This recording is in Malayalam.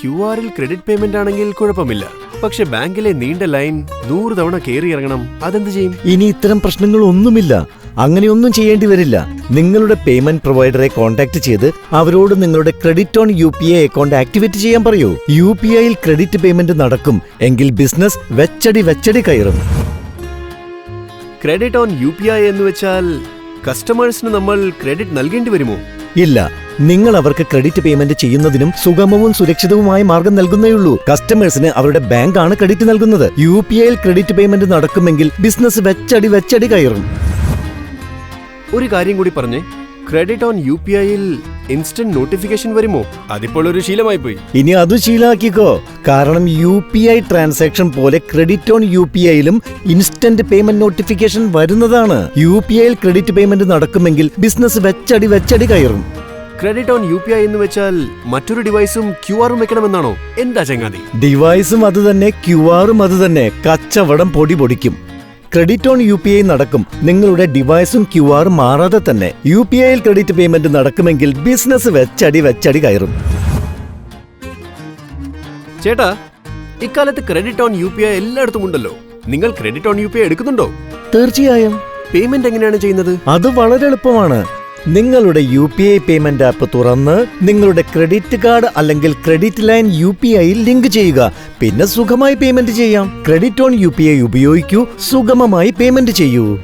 ക്യു ആറിൽ ക്രെഡിറ്റ് പേയ്മെന്റ് ആണെങ്കിൽ കുഴപ്പമില്ല. പക്ഷെ ബാങ്കിലെ നീണ്ട ലൈൻ നൂറ് തവണ കയറി ഇറങ്ങണം അതെന്ത് ചെയ്യും? ഇനി ഇത്തരം പ്രശ്നങ്ങൾ ഒന്നുമില്ല. അങ്ങനെയൊന്നും ചെയ്യേണ്ടി വരില്ല. നിങ്ങളുടെ പേയ്മെന്റ് പ്രൊവൈഡറെ കോൺടാക്ട് ചെയ്ത് അവരോട് നിങ്ങളുടെ credit on U P I account activate ചെയ്യാൻ പറയൂ. യു പി ഐയിൽ ക്രെഡിറ്റ് പേയ്മെന്റ് നടക്കും എങ്കിൽ ബിസിനസ് വെച്ചടി വെച്ചടി കയറും. Credit on U P I എന്ന് വെച്ചാൽ കസ്റ്റമേഴ്സിന് നമ്മൾ ക്രെഡിറ്റ് നൽകേണ്ടി വരുമോ? ഇല്ല. നിങ്ങൾ അവർക്ക് ക്രെഡിറ്റ് പേയ്മെന്റ് ചെയ്യുന്നതിനും സുഗമവും സുരക്ഷിതവുമായ മാർഗം നൽകുന്നേയുള്ളൂ. കസ്റ്റമേഴ്സിന് അവരുടെ ബാങ്കാണ് ക്രെഡിറ്റ് നൽകുന്നത്. യു പി ഐയിൽ ക്രെഡിറ്റ് പേയ്മെന്റ് നടക്കുമെങ്കിൽ ബിസിനസ് വെച്ചടി വെച്ചടി കയറും. ഒരു കാര്യം കൂടി പറഞ്ഞേ. ക്രെഡിറ്റ് ഓൺ യു പി ഐയിൽ ഇൻസ്റ്റന്റ് നോട്ടിഫിക്കേഷൻ വരുമോ? അതിപ്പോൾ ഒരു ശീലമായി പോയി ഇനി അത് ശീലാക്കിക്കോ. കാരണം യു പി ഐ ട്രാൻസാക്ഷൻ പോലെ ക്രെഡിറ്റ് ഓൺ യു പി ഐയിലും ഇൻസ്റ്റന്റ് പേയ്മെന്റ് നോട്ടിഫിക്കേഷൻ വരുന്നതാണ്. യു പി ഐയിൽ ക്രെഡിറ്റ് പേയ്മെന്റ് നടക്കുമെങ്കിൽ ബിസിനസ് വെച്ചടി വെച്ചടി കയറും. Credit on U P I എന്ന് വെച്ചാൽ മറ്റൊരു ഡിവൈസും ക്യു ആറും വെക്കണമെന്നാണോ? എന്താ ചങ്ങാതി? ഡിവൈസും അത് തന്നെ ക്യു ആറും അത് തന്നെ. കച്ചവടം പൊടി പൊടിക്കും. Credit on U P I നടക്കും. നിങ്ങളുടെ ഡിവൈസും ക്യു ആറും മാറാതെ തന്നെ. യു പി ഐയിൽ ക്രെഡിറ്റ് പേയ്മെന്റ് നടക്കുമെങ്കിൽ ബിസിനസ് വെച്ചടി വെച്ചടി കയറും. ചേട്ടാ ഇക്കാലത്ത് credit on U P I എല്ലായിടത്തും ഉണ്ടല്ലോ. നിങ്ങൾ credit on U P I എടുക്കുന്നുണ്ടോ? തീർച്ചയായും. പേയ്മെന്റ് എങ്ങനെയാണ് ചെയ്യുന്നത്? അത് വളരെ എളുപ്പമാണ്. നിങ്ങളുടെ U P I payment app തുറന്ന് നിങ്ങളുടെ ക്രെഡിറ്റ് കാർഡ് അല്ലെങ്കിൽ ക്രെഡിറ്റ് ലൈൻ യു പി ഐയിൽ ലിങ്ക് ചെയ്യുക. പിന്നെ സുഖമായി പേയ്മെന്റ് ചെയ്യാം. Credit on U P I ഉപയോഗിക്കൂ. സുഗമമായി പേയ്മെന്റ് ചെയ്യൂ.